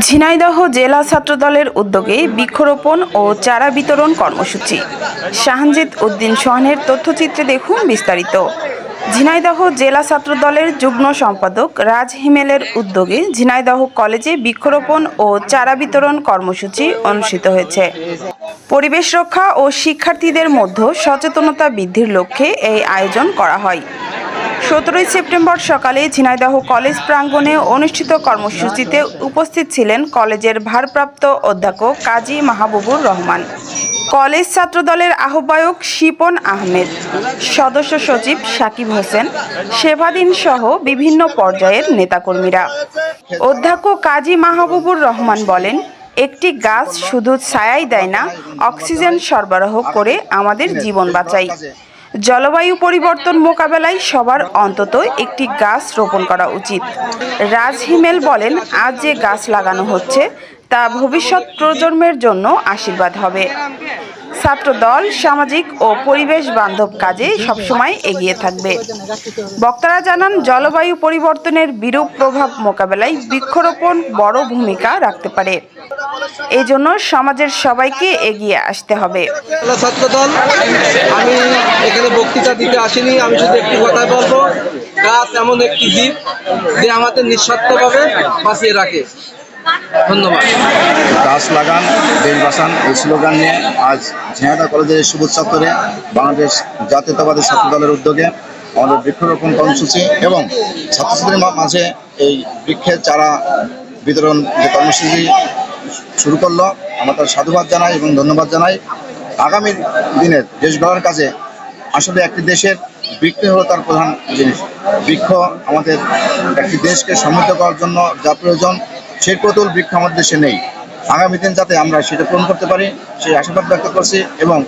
ঝিনাইদহ জেলা ছাত্রদলের উদ্যোগে বৃক্ষরোপণ ও চারা বিতরণ কর্মসূচি। শাহানজিদ উদ্দিন সোহানের তথ্যচিত্রে দেখুন বিস্তারিত। ঝিনাইদহ জেলা ছাত্রদলের যুগ্ম সম্পাদক রাজ হিমেলের উদ্যোগে ঝিনাইদহ কলেজে বৃক্ষরোপণ ও চারা বিতরণ কর্মসূচি অনুষ্ঠিত হয়েছে। পরিবেশ রক্ষা ও শিক্ষার্থীদের মধ্যে সচেতনতা বৃদ্ধির লক্ষ্যে এই আয়োজন করা হয়। সতেরোই সেপ্টেম্বর সকালে ঝিনাইদহ কলেজ প্রাঙ্গণে অনুষ্ঠিত কর্মসূচিতে উপস্থিত ছিলেন কলেজের ভারপ্রাপ্ত অধ্যাপক কাজী মাহবুবুর রহমান। কলেজ ছাত্র দলের আহ্বায়ক শিপন আহমেদ, সদস্য সচিব সাকিব হোসেন, সেবাদিন সহ বিভিন্ন পর্যায়ের নেতাকর্মীরা। অধ্যক্ষ কাজী মাহবুবুর রহমান বলেন, একটি গাছ শুধু ছায়াই দেয় না, অক্সিজেন সরবরাহ করে আমাদের জীবন বাঁচায়। জলবায়ু পরিবর্তন মোকাবেলায় সবার অন্তত একটি গাছ রোপণ করা উচিত। রাজ হিমেল বলেন, আজ যে গাছ লাগানো হচ্ছে, তা ভবিষ্যৎ প্রজন্মের জন্য আশীর্বাদ হবে। ছাত্রদল, সামাজিক ও পরিবেশ বান্ধব কাজে সবসময় এগিয়ে থাকবে। বক্তারা জানান, জলবায়ু পরিবর্তনের বিরূপ প্রভাব মোকাবেলায় বৃক্ষরোপণ বড় ভূমিকা রাখতে পারে। এই জন্য সমাজের সবাইকে এগিয়ে আসতে হবে। জেলা ছাত্র দল আমি এখানে বক্তৃতা দিতে আসিনি আমি শুধু একটি কথাই বলব গাছ এমন একটি জীব যে আমাদের নিঃস্বার্থভাবে বাঁচিয়ে রাখে। ধন্যবাদ। গাছ লাগান দেশ বাঁচান এই স্লোগান নিয়ে আজ ঝিনাইদহ কলেজের সবুজ চত্বরে বাংলাদেশ জাতীয়তাবাদী ছাত্র দলের উদ্যোগে আমাদের বৃক্ষরোপণ কর্মসূচি এবং ছাত্রছাত্রীদের মা- মাঝে এই বৃক্ষের চারা বিতরণ যে কর্মসূচি শুরু করল। আমরা তার সাধুবাদ জানাই এবং ধন্যবাদ জানাই। আগামী দিনের দেশ গড়ার কাজে আসলে একটি দেশের বৃক্ষ হলো তার প্রধান জিনিস। বৃক্ষ আমাদের একটি দেশকে সমৃদ্ধ করার জন্য যা প্রয়োজন, সেই প্রতুল বৃক্ষ আমাদের দেশে নেই। আগামী দিন যাতে আমরা সেটা পূরণ করতে পারি, সেই আশাবাদ ব্যক্ত করছি এবং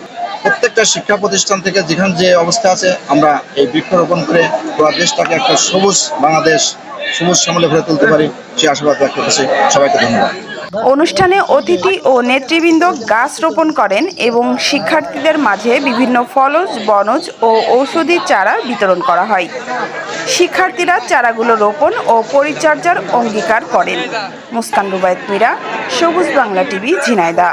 প্রত্যেকটা শিক্ষা প্রতিষ্ঠান থেকে যেখানে যে অবস্থা আছে, আমরা এই বৃক্ষরোপণ করে পুরো দেশটাকে একটা সবুজ বাংলাদেশ, সবুজ শ্যামলে ভরে তুলতে পারি, সেই আশীর্বাদ ব্যক্ত করছি। সবাইকে ধন্যবাদ। অনুষ্ঠানে অতিথি ও নেতৃবৃন্দ গাছ রোপণ করেন এবং শিক্ষার্থীদের মাঝে বিভিন্ন ফলজ, বনজ ও ঔষধি চারা বিতরণ করা হয়। শিক্ষার্থীরা চারাগুলো রোপণ ও পরিচর্যার অঙ্গীকার করেন। মুস্তান রুবায়ত মীরা, সবুজ বাংলা টিভি ঝিনাইদা